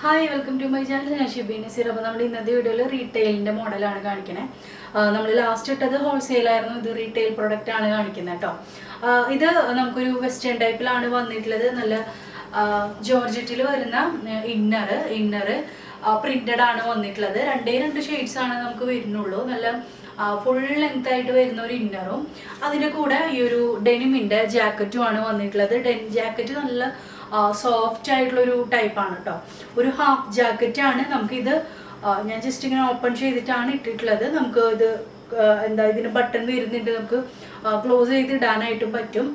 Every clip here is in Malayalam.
Hi welcome to my channel ഞാൻ ഷിബി നസീർ. അപ്പോൾ നമ്മൾ ഇന്നത്തെ വീഡിയോയിൽ റീറ്റെയിലിന്റെ മോഡലാണ് കാണിക്കണേ. നമ്മൾ ലാസ്റ്റ് ഇട്ടത് ഹോൾസെയിലായിരുന്നു ഇത് റീറ്റെയിൽ പ്രൊഡക്റ്റ് ആണ് കാണിക്കുന്നത് കേട്ടോ. ഇത് നമുക്കൊരു വെസ്റ്റേൺ ടൈപ്പിലാണ് വന്നിട്ടുള്ളത്. നല്ല ജോർജറ്റിൽ വരുന്ന ഇന്നർ ഇന്നർ പ്രിന്റഡ് ആണ് വന്നിട്ടുള്ളത്. രണ്ടേ രണ്ട് ഷെയ്ഡ്സ് ആണ് നമുക്ക് വരുന്നുള്ളൂ. നല്ല ഫുൾ ലെങ്ത് ആയിട്ട് വരുന്ന ഒരു ഇന്നറും അതിന്റെ കൂടെ ഈ ഒരു ഡെനിമിന്റെ ജാക്കറ്റും ആണ് വന്നിട്ടുള്ളത്. ഡെൻ ജാക്കറ്റ് നല്ല സോഫ്റ്റ് ആയിട്ടുള്ള ഒരു ടൈപ്പാണ് കേട്ടോ ഒരു ഹാഫ് ജാക്കറ്റ് ആണ് നമുക്കിത് ഞാൻ ജസ്റ്റ് ഇങ്ങനെ ഓപ്പൺ ചെയ്തിട്ടാണ് ഇട്ടിട്ടുള്ളത്. നമുക്ക് ഇത് എന്താ ഇതിന് ബട്ടൺ വരുന്നുണ്ട് നമുക്ക് ക്ലോസ് ചെയ്ത് ഇടാനായിട്ടും പറ്റും.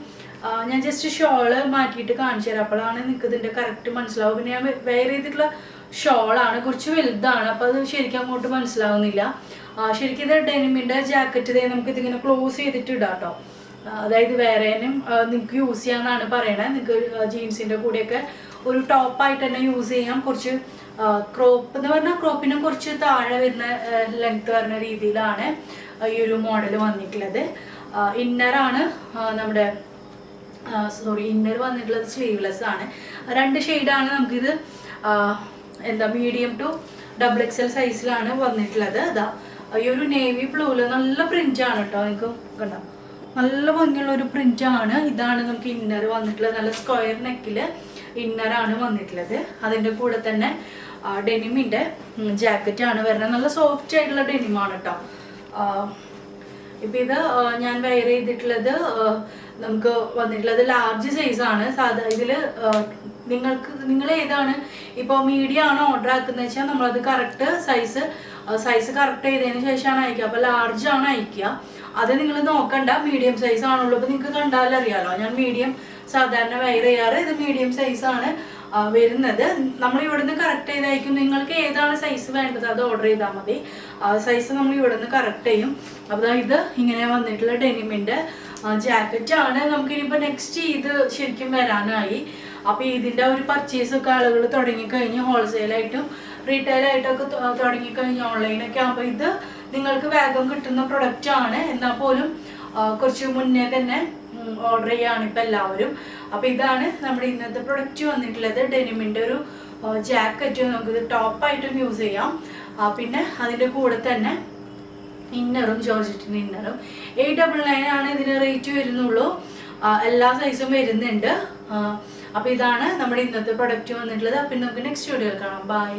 ഞാൻ ജസ്റ്റ് ഷോൾ മാറ്റിയിട്ട് കാണിച്ചു തരാം. അപ്പോഴാണ് നിങ്ങൾക്ക് ഇതിന്റെ കറക്റ്റ് മനസ്സിലാവും പിന്നെ ഞാൻ വെയർ ചെയ്തിട്ടുള്ള ഷോളാണ് കുറച്ച് വലുതാണ്. അപ്പോൾ അത് ശരിക്കും അങ്ങോട്ട് മനസ്സിലാവുന്നില്ല. ശരിക്കും ഇത് ഡെനിമിന്റെ ജാക്കറ്റ് നമുക്ക് ഇതിങ്ങനെ ക്ലോസ് ചെയ്തിട്ട് ഇടാം കേട്ടോ അതായത് വേറേനും നിങ്ങൾക്ക് യൂസ് ചെയ്യാന്നാണ് പറയണത് നിങ്ങൾക്ക് ജീൻസിന്റെ കൂടെയൊക്കെ ഒരു ടോപ്പായിട്ട് തന്നെ യൂസ് ചെയ്യാം. കുറച്ച് ക്രോപ്പ് എന്ന് പറഞ്ഞാൽ ക്രോപ്പിനും കുറച്ച് താഴെ വരുന്ന ലെങ്ത് വരുന്ന രീതിയിലാണ് ഈ ഒരു മോഡൽ വന്നിട്ടുള്ളത്. ഇന്നറാണ് നമ്മുടെ സോറി ഇന്നർ വന്നിട്ടുള്ളത് സ്ലീവ്ലെസ് ആണ്. രണ്ട് ഷെയ്ഡാണ് നമുക്കിത് എന്താ medium to double X L സൈസിലാണ് വന്നിട്ടുള്ളത്. അതാ ഈ ഒരു നേവി ബ്ലൂൽ നല്ല പ്രിന്റ് ആണ് കേട്ടോ നിങ്ങൾക്ക് കണ്ടോ? നല്ല ഭംഗിയുള്ള ഒരു പ്രിന്റ് ആണ്. ഇതാണ് നമുക്ക് ഇന്നർ വന്നിട്ടുള്ളത്. നല്ല സ്ക്വയർ നെക്കിൽ ഇന്നർ ആണ് വന്നിട്ടുള്ളത്. അതിന്റെ കൂടെ തന്നെ ഡെനിമിന്റെ ജാക്കറ്റ് ആണ് വരുന്നത്. നല്ല സോഫ്റ്റ് ആയിട്ടുള്ള ഡെനിമാണ് കേട്ടോ ഇപ്പൊ ഇത് ഞാൻ വെയർ ചെയ്തിട്ടുള്ളത് നമുക്ക് വന്നിട്ടുള്ളത് ലാർജ് സൈസ് ആണ്. സാധാ ഇതിൽ നിങ്ങൾക്ക് നിങ്ങൾ ഏതാണ് ഇപ്പൊ മീഡിയം ആണ് ഓർഡർ ആക്കുന്നത് വെച്ചാൽ നമ്മളത് കറക്റ്റ് സൈസ് സൈസ് കറക്റ്റ് ചെയ്തതിന് ശേഷമാണ് അയക്കുക. അപ്പോൾ ലാർജ് ആണ് അയക്കുക. അത് നിങ്ങൾ നോക്കണ്ട മീഡിയം സൈസ് ആണുള്ളൂ. അപ്പോൾ നിങ്ങൾക്ക് കണ്ടാൽ അറിയാലോ ഞാൻ മീഡിയം സാധാരണ വെയർ ചെയ്യാറ്. ഇത് മീഡിയം സൈസ് ആണ് വരുന്നത്. നമ്മൾ ഇവിടുന്ന് കറക്റ്റ് ചെയ്തായിരിക്കും. നിങ്ങൾക്ക് ഏതാണ് സൈസ് വേണ്ടത് അത് ഓർഡർ ചെയ്താൽ മതി. സൈസ് നമ്മൾ ഇവിടുന്ന് കറക്റ്റ് ചെയ്യും. അപ്പോൾ ഇത് ഇങ്ങനെ വന്നിട്ടുള്ള ഡെനിമിന്റെ നമുക്ക് ഇനിയിപ്പോ നെക്സ്റ്റ് ഇത് ശരിക്കും വരാനായി. അപ്പോൾ ഇതിന്റെ ഒരു പർച്ചേസ് ഒക്കെ ആളുകൾ തുടങ്ങിക്കഴിഞ്ഞ് ഹോൾസെയിലായിട്ടും റീറ്റെയിലായിട്ടൊക്കെ തുടങ്ങിക്കഴിഞ്ഞ് ഓൺലൈനൊക്കെ ആകുമ്പോൾ ഇത് നിങ്ങൾക്ക് വേഗം കിട്ടുന്ന പ്രൊഡക്റ്റ് ആണ്. എന്നാൽ പോലും കുറച്ച് മുന്നേ തന്നെ ഓർഡർ ചെയ്യാണ് ഇപ്പം എല്ലാവരും. അപ്പോൾ ഇതാണ് നമ്മുടെ ഇന്നത്തെ പ്രൊഡക്റ്റ് വന്നിട്ടുള്ളത്. ഡെനിമിന്റെ ഒരു ജാക്കറ്റ് നമുക്കിത് ടോപ്പായിട്ടും യൂസ് ചെയ്യാം. പിന്നെ അതിന്റെ കൂടെ തന്നെ ഇന്നറും ജോർജറ്റിന്റെ ഇന്നറും എയ്റ്റ് ഡബിൾ നയൻ ആണ് ഇതിന് റേറ്റ് വരുന്നുള്ളൂ. എല്ലാ സൈസും വരുന്നുണ്ട്. അപ്പോൾ ഇതാണ് നമ്മുടെ ഇന്നത്തെ പ്രൊഡക്റ്റ് വന്നിട്ടുള്ളത്. അപ്പം നമുക്ക് നെക്സ്റ്റ് വീഡിയോ കാണാം. ബൈ